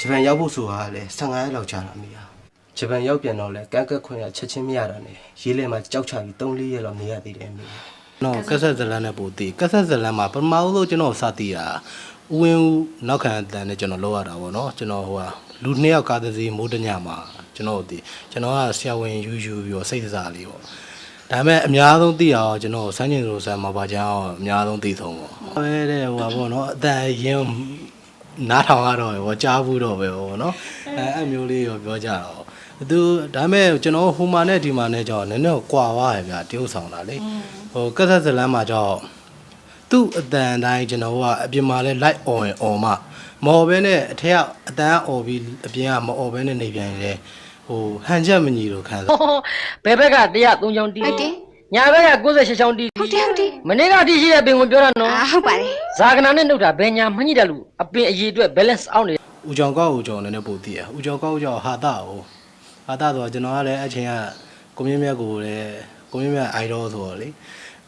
ဂျပန်ရောက်ဖို့ဆိုတာကလည်း15ရက်လောက်ကြာတာမိဟာဂျပန်ရောက်ပြန်တော့လဲကန်းကက်ခွင့်ရချက်ချင်းမရတာနဲ့ရေးလဲမှာကြောက်ချပြီး3-4ရက်လောက်နေရသေးတယ်မိနော်ကက်ဆက်ဇလန်နဲ့ပို့တည်ကက်ဆက်ဇလန်မှာပထမဆုံးကျွန်တော်စတည်တာဦးဝင်းဦးနောက်ခံအတန်နဲ့ကျွန်တော်လောက်ရတာပေါ့နော်ကျွန်တော်ဟိုဟာလူနှစ်ယောက်ကားတစ်စီးမိုးတညမှာကျွန်တော်ဒီကျွန်တော်ကဆရာဝန်ယူယူပြီးတော့စိတ်တစားလေးပေါ့ဒါပေမဲ့အများဆုံးသိအောင်ကျွန်တော်စမ်းကျင်လိုဆန်မှာပါချမ်းအောင်အများဆုံးသိဆုံးပေါ့အဲတဲ့ဟိုပါပေါ့နော်အတန်ရင် နားထောင်ရတော့ဟောကြားဘူးတော့ပဲဟောနော်အဲအဲ့မျိုးလေးရောပြောကြတော့သူဒါပေမဲ့ကျွန်တော်ဟိုမာနဲ့ဒီမာနဲ့ကြောင့်နည်းနည်းကွာသွားရဗျာတရုပ်ဆောင်တာလေဟိုကက်ဆက်ဇလန်မှာကြောင့်သူ့အတန်တိုင်းကျွန်တော်ကအပြင်မှာလဲ light on អော်မှမအော်ဘဲနဲ့အထက်ကအတန်အော်ပြီးအပြင်ကမအော်ဘဲနဲ့နေပြန်ရင်လေဟိုဟန်ချက်မညီလို့ခံစားဘယ်ဘက်က103ချောင်းတီးဟုတ်တယ် ညာဘက်က98ချောင်းတီးဟုတ်တယ်ဟုတ်တယ်မနေ့ကတီးရှိတဲ့ပင်ကိုပြောတာနော်အာဟုတ်ပါတယ်ဇာကနာနဲ့နှုတ်တာဘယ်ညာမညိတယ်လို့အပင်အရေးအတွက် balance အောင်နေဦးကြောင်ကောက်ဦးကြောင်လည်းပို့တည်ရဦးကြောင်ကောက်ဦးကြောင်ဟာတာဟိုဟာတာဆိုတော့ကျွန်တော်ကလည်းအချိန်ကကိုမြင့်မြတ်ကိုလည်းကိုမြင့်မြတ် idol ဆိုတော့လေ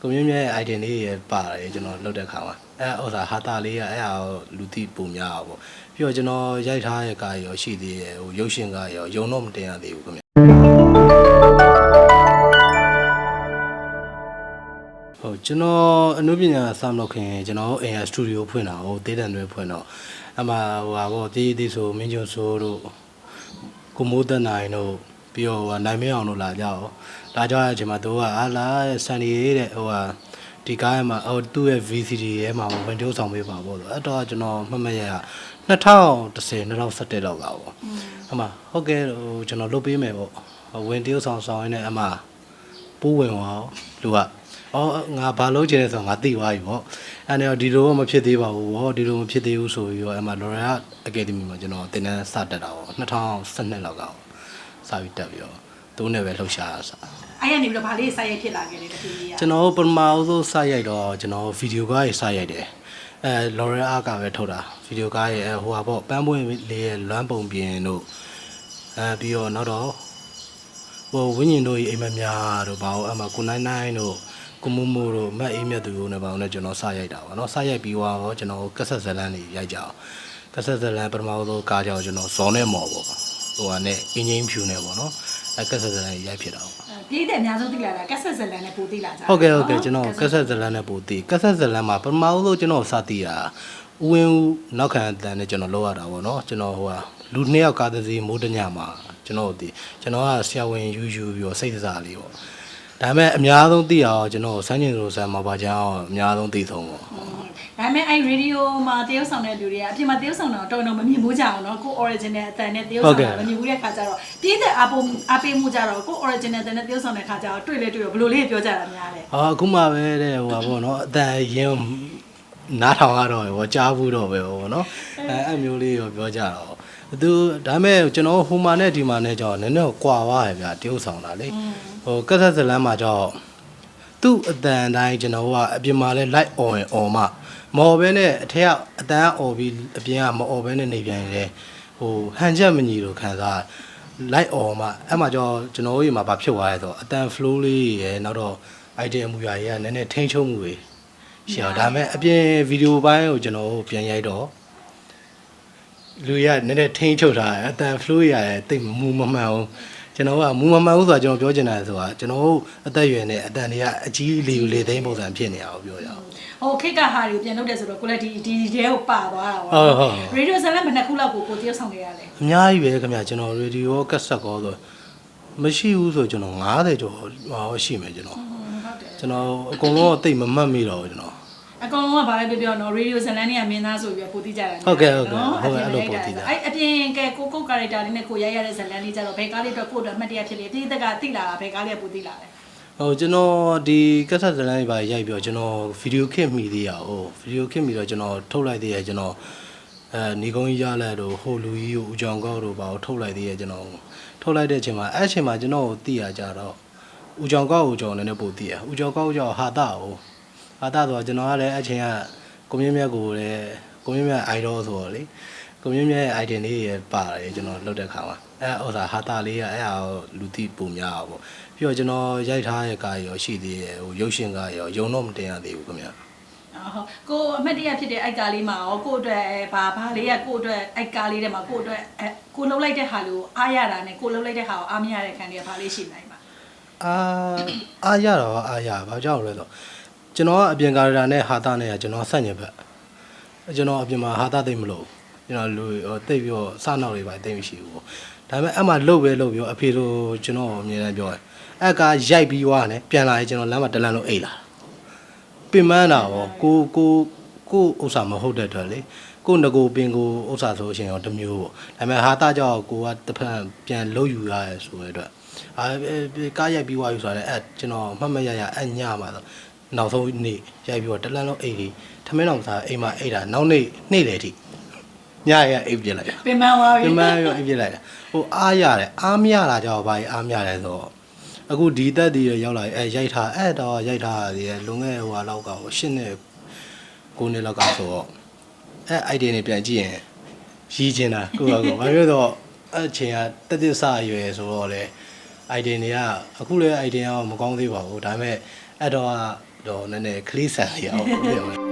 ကိုမြင့်မြတ်ရဲ့ item လေးရပါတယ်ကျွန်တော်လုပ်တဲ့ခါမှာအဲဥစ္စာဟာတာလေးကအဲ့ဟာကိုလူသိပုံများအောင်ပေါ့ပြီးတော့ကျွန်တော်ရိုက်ထားတဲ့ကားရောရှိသေးတယ်ဟိုရုပ်ရှင်ကားရောယုံတော့မတင်ရသေးဘူးခင်ဗျ ကျွန်တော်အနုပညာစမ်းလုပ်ခင်ကျွန်တော်အိမ်ရစတူဒီယိုဖွင့်တာဟိုဒေးတန်တွေဖွင့်တော့အမှဟိုဟာပေါ့တီးတီးဆိုမင်းကျွန်းဆိုတို့ကိုမိုးသက်နိုင်တို့ပြီးတော့ဟိုနိုင်မင်းအောင်တို့လာကြအောင်လာကြတဲ့အချိန်မှာသူကအာလာဆန်ဒီရေးတဲ့ဟိုဟာဒီကားထဲမှာဟိုသူ့ရဲ့ VCD ထဲမှာဝင်တိုးဆောင်ပေးပါပေါ့ဆိုအဲ့တော့ကျွန်တော်မှတ်မှတ်ရရ2010 2017လောက်ကပေါ့အမှဟုတ်ကဲ့ဟိုကျွန်တော်လုပ်ပေးမယ်ပေါ့ဝင်တိုးဆောင်ဆောင်ရင်းနဲ့အမှပိုးဝင်သွားလူက အော်ငါဘာလုပ်ချင်လဲဆိုတော့ငါသိသွားပြီပေါ့အဲ့တော့ဒီလိုမဖြစ်သေးပါဘူးဟောဒီလိုမဖြစ်သေးဘူးဆိုပြီးတော့အဲ့မှာ L'Oreal Academy မှာကျွန်တော်သင်တန်းစတက်တာပေါ့2012လောက်ကစပြီးတက်ပြီးတော့သူနဲ့ပဲလှုပ်ရှားရစားအဲ့ရနေပြီးတော့ဗာလေးစိုက်ရိုက်ဖြစ်လာခဲ့တယ်တတိယကျွန်တော်ပထမဆုံးစရိုက်တော့ကျွန်တော်ဗီဒီယိုကားရေးစရိုက်တယ်အဲ L'Oreal ကပဲထုတ်တာဗီဒီယိုကားရေးဟိုဟာပေါ့ပန်းပွင့်လေးရဲ့လွမ်းပုံပြင်တို့အဲပြီးတော့နောက်တော့ဟိုဝင်းညင်တို့ရဲ့အိမ်မများတို့ဘာလို့အမှကိုနိုင်နိုင်တို့ ကိုမမိုးတို့မတ်အေးမြတ်သူတို့နဲ့ဘာလို့လဲကျွန်တော်စရိုက်တာပါเนาะစရိုက်ပြီးတော့ကျွန်တော်ကက်ဆက်ဇလန်တွေရိုက်ကြအောင်ကက်ဆက်ဇလန်ပထမဆုံးကားကြောင်ကျွန်တော်ဇော်နဲ့မော်ပေါ့ဟိုဟာနဲ့အင်းချင်းဖြူနဲ့ပေါ့เนาะအဲကက်ဆက်ဇလန်တွေရိုက်ဖြစ်တာပေါ့ ပြည်တဲ့အများဆုံးသိလာတာကက်ဆက်ဇလန်နဲ့ပိုသိလာကြ ဟုတ်ကဲ့ဟုတ်ကဲ့ကျွန်တော်ကက်ဆက်ဇလန်နဲ့ပို့တည်ကက်ဆက်ဇလန်မှာပထမဆုံးကျွန်တော်စတည်တာဦးဝင်းဦးနောက်ခံအတန်နဲ့ကျွန်တော်လောက်ရတာပေါ့နော်ကျွန်တော်ဟိုဟာလူနှစ်ယောက်ကားတစ်စီးမိုးတညမှာကျွန်တော်ဒီကျွန်တော်ကဆရာဝန်ယူယူပြီးတော့စိတ်တစားလေးပေါ့ ဒါပေမဲ့အများဆုံးသိအောင်ကျွန်တော်စမ်းကျင်လိုဆန်မှာပါချမ်းအောင်အများဆုံးသိဆုံးပေါ့ဒါပေမဲ့အဲ့ရေဒီယိုမှာတရုပ်ဆောင်တဲ့လူတွေကအပြင်မှာတရုပ်ဆောင်တော့တော်တော်မမြင်ဘူးကြအောင်နော်ကို original အတန်နဲ့တရုပ်ဆောင်တာမမြင်ဘူးတဲ့ခါကျတော့ပြည်တဲ့အာပုံအပေးမှုကြတော့ကို original အတန်နဲ့တရုပ်ဆောင်တဲ့ခါကျတော့တွေ့လေတွေ့တော့ဘယ်လိုလေးပြောကြတာများလဲအာအခုမှပဲတဲ့ဟိုပါပေါ့နော်အတန်ရင်နားထောင်ရတော့ဟောကြားဘူးတော့ပဲဟောနော်အဲအဲ့မျိုးလေးရောပြောကြတော့ သူဒါပေမဲ့ကျွန်တော်ဟိုမာနဲ့ဒီမာနဲ့ကြောင့်နည်းနည်းကွာသွားရဗျာတရုပ်ဆောင်တာလေဟိုကက်ဆက်ဇလန်မှာကြောင့်သူ့အတန်တိုင်းကျွန်တော်ကအပြင်မှာလဲ light on អော်မှမအော်ဘဲနဲ့အထက်ကအတန်အော်ပြီးအပြင်ကမအော်ဘဲနဲ့နေပြန်ရင်လေဟိုဟန်ချက်မညီလို့ခံစား light on မှအဲ့မှာကြောင့်ကျွန်တော်တို့မှာဘာဖြစ်သွားလဲဆိုတော့အတန် flow လေးရယ်နောက်တော့ item အမူအရာတွေကနည်းနည်းထိန်းချုပ်မှုတွေရှိအောင်ဒါပေမဲ့အပြင်ဗီဒီယိုပိုင်းကိုကျွန်တော်တို့ပြန်ရိုက်တော့ လူရနည်းနည်းထိန်းချုပ်ထားတယ်အတန် flow ရယ်တိတ်မူမမှန်ဘူးကျွန်တော်ကမူမမှန်ဘူးဆိုတာကျွန်တော်ပြောချင်တာဆိုတာကျွန်တော်တို့အသက်အရွယ်နဲ့အတန်တွေကအကြီးလီလေသိန်းပုံစံဖြစ်နေအောင်ပြောရအောင် ဟိုခိတ်ကဟာတွေကိုပြန်လုပ်တယ်ဆိုတော့ကိုလည်းဒီဒီတဲကိုပါသွားတာပေါ့ဟုတ်ဟုတ်ဟုတ် ရေဒီယိုဇလန်မနှစ်ခုလောက်ကိုကိုတရုပ်ဆောင်ခဲ့ရတယ်အများကြီးပဲခင်ဗျကျွန်တော်ရေဒီယိုကက်ဆက်ကောဆိုမရှိဘူးဆိုကျွန်တော်90ကျော်ဟောရှိမယ်ကျွန်တော် ဟုတ်တယ်ကျွန်တော်အကုန်လုံးအသိမမှတ်မိတော့ဘူးကျွန်တော် အကောင်လုံးကဘာလဲပြောပြောနော်ရေဒီယိုဇလန်တွေကမင်းသားဆိုပြီးပိုသိကြတာဟုတ်ကဲ့ဟုတ်ကဲ့ဟုတ်ကဲ့အဲ့လိုပိုသိကြအဲ့အပြင်ကကိုကိုကာရက်တာလေးနဲ့ကိုရိုက်ရတဲ့ဇလန်လေးကြတော့ဘယ်ကားလေးတော့ကိုတော့အမှတ်တရဖြစ်လေတိတက်ကတိလာတာဘယ်ကားလေးကပိုသိလာလဲဟိုကျွန်တော်ဒီကက်ဆက်ဇလန်တွေပါရိုက်ပြီးတော့ကျွန်တော်ဗီဒီယိုခစ်မိသေးရအောင်ဗီဒီယိုခစ်မိတော့ကျွန်တော်ထုတ်လိုက်သေးရကျွန်တော်အဲနေကုန်းကြီးရလက်တို့ဟိုလူကြီးတို့ဦးကြောင်ကောက်တို့ပါကိုထုတ်လိုက်သေးရကျွန်တော်ထုတ်လိုက်တဲ့အချိန်မှာအဲ့အချိန်မှာကျွန်တော်ကိုသိရကြတော့ဦးကြောင်ကောက်ကိုကျွန်တော်လည်းပို့သိရဦးကြောင်ကောက်ကြောင့်ဟာတာကို ဟာတာဆိုတော့ကျွန်တော်ကလည်းအဲ့အချိန်ကကိုမြင့်မြတ်ကိုလည်းကိုမြင့်မြတ် idol ဆိုတော့လေကိုမြင့်မြတ်ရဲ့ item လေးရပါတယ်ကျွန်တော်လုပ်တဲ့ခါမှာအဲ့ဥစ္စာဟာတာလေးကအဲ့ဟာကိုလူသိပုံများအောင်ပေါ့ပြီးတော့ကျွန်တော်ရိုက်ထားတဲ့ကားရောရှိသေးတယ်ဟိုရုပ်ရှင်ကားရောယုံတော့မတင်ရသေးဘူးခင်ဗျာအဟုတ်ကိုအမတ်တရဖြစ်တဲ့အိုက်ကားလေးမှာရောကိုအတွက်ဘာဘာလေးကကိုအတွက်အိုက်ကားလေးထဲမှာကိုအတွက်အဲကိုလှုပ်လိုက်တဲ့ဟာလို့အားရတာနဲ့ကိုလှုပ်လိုက်တဲ့ဟာကိုအားမရတဲ့ခံတွေကဘာလေးရှိနိုင်ပါအာအားရတော့အားရဘာကြောင့်လဲဆိုတော့ ကျွန်တော်ကအပြင်ကာရတာနဲ့ဟာတာနဲ့ကကျွန်တော်ဆက်ညင်ဘက်ကျွန်တော်အပြင်မှာဟာတာသိမ့်မလို့ကျွန်တော်လူဟိုတိတ်ပြီးတော့စနောက်တွေပါတိတ်မရှိဘူးပေါ့ဒါပေမဲ့အဲ့မှာလှုပ်ပဲလှုပ်ပြီးတော့အဖေတို့ကျွန်တော်အမြင်နဲ့ပြောတယ်အဲ့ကရိုက်ပြီးွားနဲ့ပြန်လာရင်ကျွန်တော်လမ်းမှာတလန်းလုံးအိတ်လာပင်မန်းတာပေါ့ကိုကိုကိုဥစ္စာမဟုတ်တဲ့အတွက်လေကိုငကိုပင်ကိုဥစ္စာဆိုရှင်ရောတစ်မျိုးပေါ့ဒါပေမဲ့ဟာတာကြောင့်ကိုကတစ်ဖက်ပြန်လှုပ်ယူရရဲဆိုတဲ့အတွက်အာကားရိုက်ပြီးွားယူဆိုတော့အဲ့ကျွန်တော်မှတ်မရရအညမှာတော့ နောက်ဆုံးနေ့ရိုက်ပြီးတော့တလန်းလုံးအိတ်ကြီးထမင်းတော်စားအိမ်မှာအိတ်တာနောက်နေ့နေ့လေထိညရအိတ်ပြစ်လိုက်တာပင်မသွားပြီပြမရောအိတ်ပြစ်လိုက်တာဟိုအားရတယ်အားမရတာကြောင့်ဘာကြီးအားမရတယ်ဆိုတော့အခုဒီတက်ဒီရောက်လာအဲရိုက်ထားအဲ့တော့ရိုက်ထားရလွန်ခဲ့ဟိုဟာလောက်ကဟိုရှင်းနေ9နှစ်လောက်ကဆိုတော့အဲ idea တွေပြန်ကြည့်ရင်ရီးချင်တာကိုယ့်ဘာကိုဘာဖြစ်တော့အဲ့အချိန်ကတက်တက်ဆအရွယ်ဆိုတော့လေ idea တွေကအခုလည်း idea ကမကောင်းသေးပါဘူးဒါပေမဲ့အဲ့တော့က တော့နည်းနည်း clean ဆန်လေးအောင်ပြောရမယ်